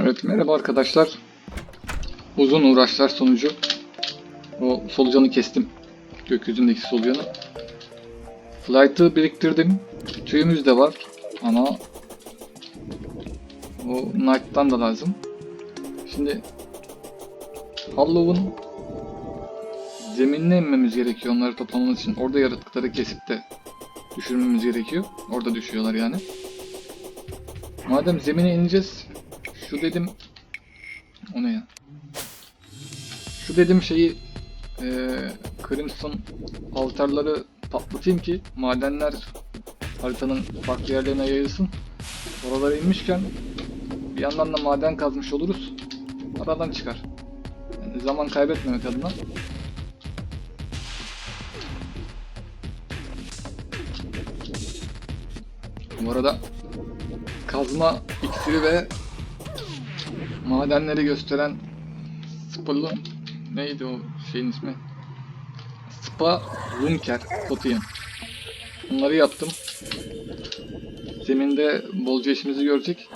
Evet merhaba arkadaşlar. Uzun uğraşlar sonucu o solucanı kestim. Gökyüzündeki solucanı. Flight'ı biriktirdim. Tüyümüz de var ama o Knight'tan da lazım. Şimdi Hollow'un zeminine inmemiz gerekiyor onları toplamamız için. Orada yaratıkları kesip de düşürmemiz gerekiyor. Orada düşüyorlar yani. Madem zemine ineceğiz, şu dedim... O ne ya? Şu dedim şeyi... eee Crimson altarları patlatayım ki madenler haritanın farklı yerlerine yayılsın. Oralara inmişken bir yandan da maden kazmış oluruz. Aradan çıkar. Yani zaman kaybetmemek adına. Bu arada kazma iksiri ve madenleri gösteren Spalı neydi o şeyin ismi? Spa Lunker Potium. Bunları yaptım. Zeminde bolca işimizi görecek.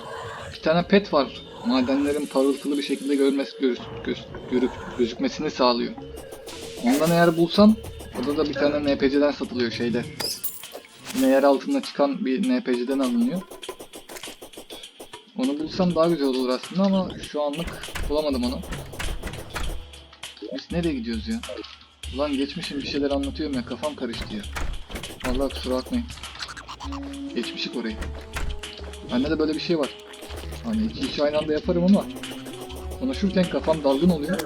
Bir tane pet var. Madenlerin parıltılı bir şekilde görmesi, göz, göz- görüp gözükmesini sağlıyor. Ondan eğer bulsam, o da bir tane NPC'den satılıyor şeyde. Yine yer altında çıkan bir NPC'den alınıyor. Onu bulsam daha güzel olur aslında ama şu anlık bulamadım onu. Biz nereye gidiyoruz ya? Ulan geçmişim bir şeyler anlatıyorum ya kafam karıştı ya. Vallahi kusura bakmayın. Geçmişik orayı. Bende de böyle bir şey var. Hani iki işi aynı anda yaparım ama konuşurken kafam dalgın oluyor.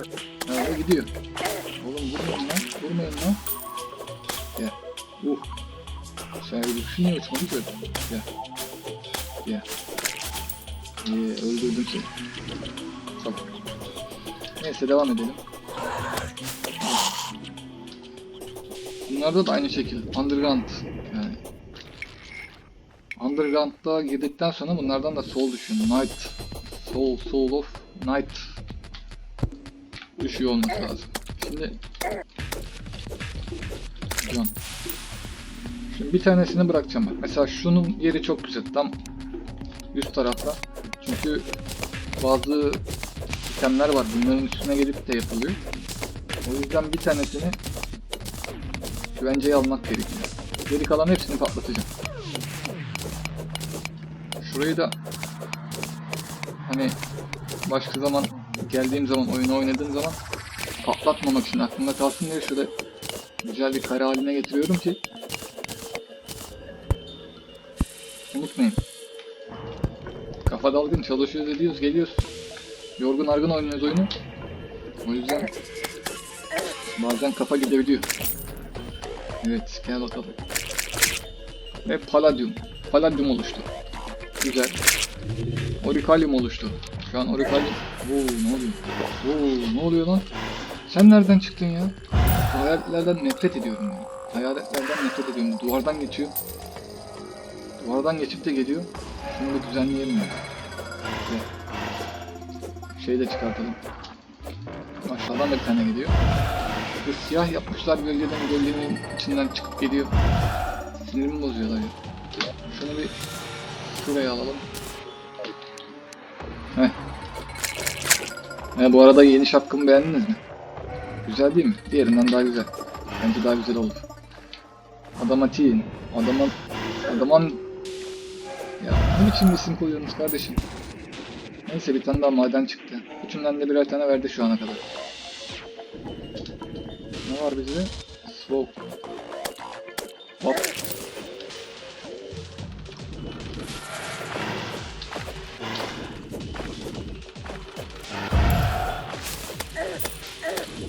Öyle gidiyor. Oğlum vurmayın lan, vurmayın lan. Gel. Uh. Sen bir niye uçmadı ki? Gel. Gel. İyi, öldürdüm seni. Tamam. Neyse devam edelim. Bunlarda da aynı şekil. Underground yani. Underground'da girdikten sonra bunlardan da soul düşüyor. Night. Soul, soul of night. Düşüyor olması lazım. Şimdi Can. Şimdi bir tanesini bırakacağım. Mesela şunun yeri çok güzel. Tam üst tarafta. Çünkü bazı itemler var. Bunların üstüne gelip de yapılıyor. O yüzden bir tanesini güvenceye almak gerekiyor. Geri kalan hepsini patlatacağım. Şurayı da hani başka zaman geldiğim zaman oyunu oynadığım zaman patlatmamak için aklımda kalsın diye şurada güzel bir kare haline getiriyorum ki unutmayın. Kafa dalgın çalışıyoruz ediyoruz geliyoruz. Yorgun argın oynuyoruz oyunu. O yüzden bazen kafa gidebiliyor. Evet gel bakalım. Ve palladium. Palladium oluştu. Güzel. Orikalium oluştu. Şu an orikalium. Oo ne oluyor? Oo ne oluyor lan? Sen nereden çıktın ya? Hayaletlerden nefret ediyorum ya. Hayaletlerden nefret ediyorum. Duvardan geçiyor. Duvardan geçip de geliyor. Şunu bir düzenleyelim ya. Ve Şeyi de çıkartalım. Aşağıdan da bir tane geliyor. Bu siyah yapmışlar gölgeden gölgenin içinden çıkıp geliyor. Sinirimi bozuyorlar ya. Şunu bir şuraya alalım. Heh. He, bu arada yeni şapkamı beğendiniz mi? Güzel değil mi? Diğerinden daha güzel. Bence daha güzel oldu. Adamatiğin. Adamın... Adamın... Ne biçim isim koyuyorsunuz kardeşim? Neyse bir tane daha maden çıktı. Üçünden de birer tane verdi şu ana kadar. Ne var bizde? Swope. Hop.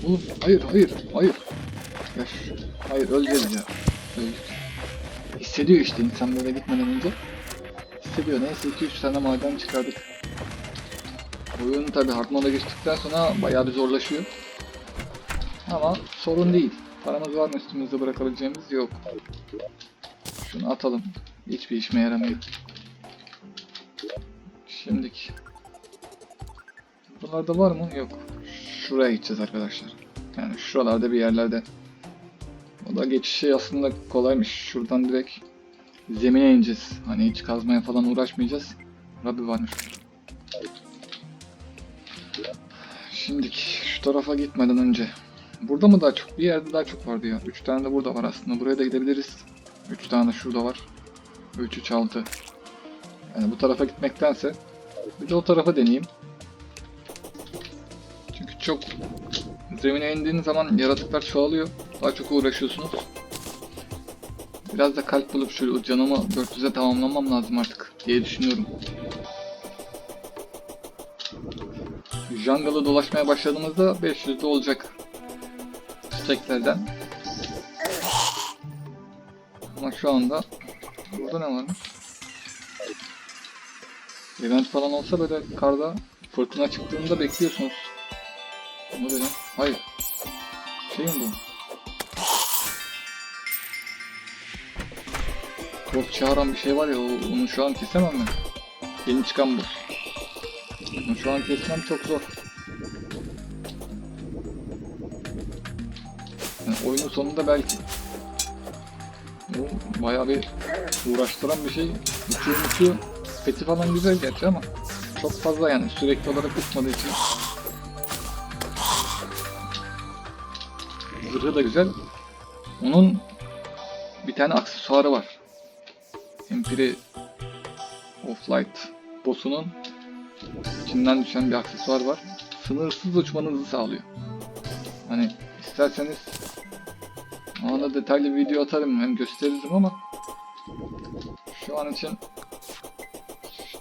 Oğlum hayır hayır hayır. Ya şu- hayır öleceğiz ya. Öldük. Hissediyor işte insan böyle gitmeden önce. Hissediyor. Neyse 2-3 tane maden çıkardık. Oyun tabi hard moda geçtikten sonra bayağı bir zorlaşıyor. Ama sorun değil. Paramız var mı üstümüzde bırakabileceğimiz yok. Şunu atalım. Hiçbir işime yaramıyor. Şimdiki. Buralarda var mı? Yok. Şuraya gideceğiz arkadaşlar. Yani şuralarda bir yerlerde. O da geçişi aslında kolaymış. Şuradan direkt zemine ineceğiz. Hani hiç kazmaya falan uğraşmayacağız. Rabbi varmış. Şimdi şu tarafa gitmeden önce. Burada mı daha çok? Bir yerde daha çok vardı ya. 3 tane de burada var aslında. Buraya da gidebiliriz. 3 tane şurada var. 3 3 6. Yani bu tarafa gitmektense bir de o tarafa deneyeyim. Çünkü çok zemine indiğiniz zaman yaratıklar çoğalıyor. Daha çok uğraşıyorsunuz. Biraz da kalp bulup şu canımı 400'e tamamlamam lazım artık diye düşünüyorum. Jungle'ı dolaşmaya başladığımızda 500'de olacak. Steklerden. Ama şu anda burada ne varmış? Event falan olsa böyle karda fırtına çıktığında bekliyorsunuz. Ne böyle? Hayır. Şey mi bu? Krop çağıran bir şey var ya onu şu an kesemem ben. Yeni çıkan bu. Onu şu an kesmem çok zor. Yani oyunun sonunda belki. Bu bayağı bir uğraştıran bir şey. Uçuyor uçuyor. Peti falan güzel gerçi ama çok fazla yani sürekli olarak uçmadığı için. Zırhı da güzel. Onun bir tane aksesuarı var. Empire of Light boss'unun içinden düşen bir aksesuar var. Sınırsız uçmanızı sağlıyor. Hani isterseniz ona detaylı bir video atarım hem gösteririm ama şu an için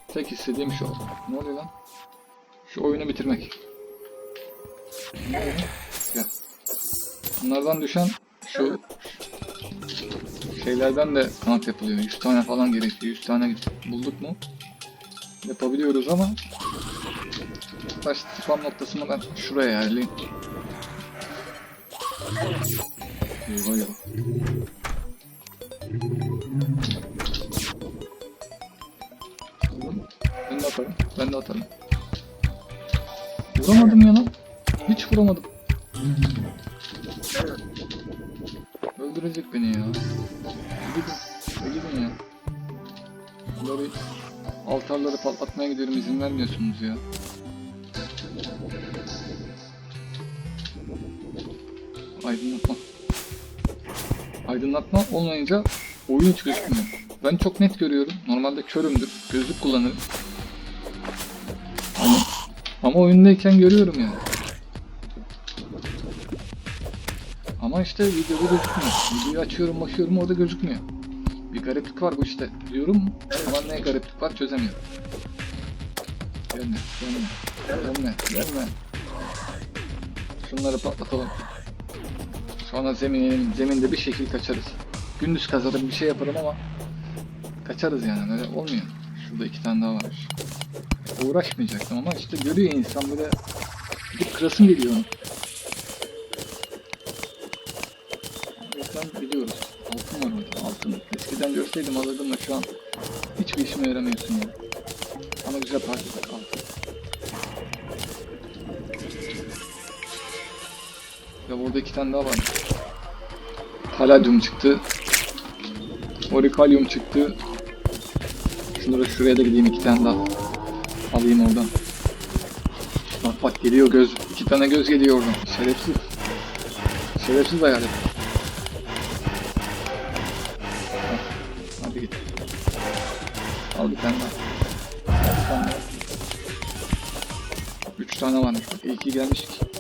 tek istediğim şu. Ne oluyor lan? Şu oyunu bitirmek. Gel. Bunlardan düşen şu şeylerden de kanat yapılıyor. 100 tane falan gerekiyor. 100 tane bulduk mu? Yapabiliyoruz ama baş spam noktasını ben şuraya ayarlayayım. Eyvah eyvah. Ben de atarım. Ben de atarım. Vuramadım ya lan. Hiç vuramadım. Öldürecek beni ya. Gidin. Gidin ya. Böyle altarları patlatmaya gidiyorum izin vermiyorsunuz ya. Aydınlatma. Aydınlatma olmayınca oyun hiç gözükmüyor. Ben çok net görüyorum. Normalde körümdür. Gözlük kullanırım. Ama, ama oyundayken görüyorum yani. Ama işte videoda gözükmüyor. Videoyu açıyorum bakıyorum orada gözükmüyor. Bir gariplik var bu işte diyorum ama ne gariplik var çözemiyorum. Gelme, gelme, gelme, gelme. Şunları patlatalım. Sonra zemin. Zeminde bir şekil kaçarız. Gündüz kazarım bir şey yaparım ama kaçarız yani öyle olmuyor. Şurada iki tane daha var. Uğraşmayacaktım ama işte görüyor insan böyle gidip kırasın geliyor yüzden biliyoruz. Altın var orada altın. Eskiden görseydim alırdım da şu an hiçbir işime yaramıyorsun ya. Ama güzel parça bak altın. Ya burada iki tane daha var. Palladium çıktı. Orikalyum çıktı. Şunları şuraya da gideyim iki tane daha. Alayım oradan. Bak bak geliyor göz. iki tane göz geliyor oradan. Şerefsiz. Şerefsiz hayalet. Al bir tane daha. Al bir tane daha. Üç tane varmış. İyi ki gelmiştik.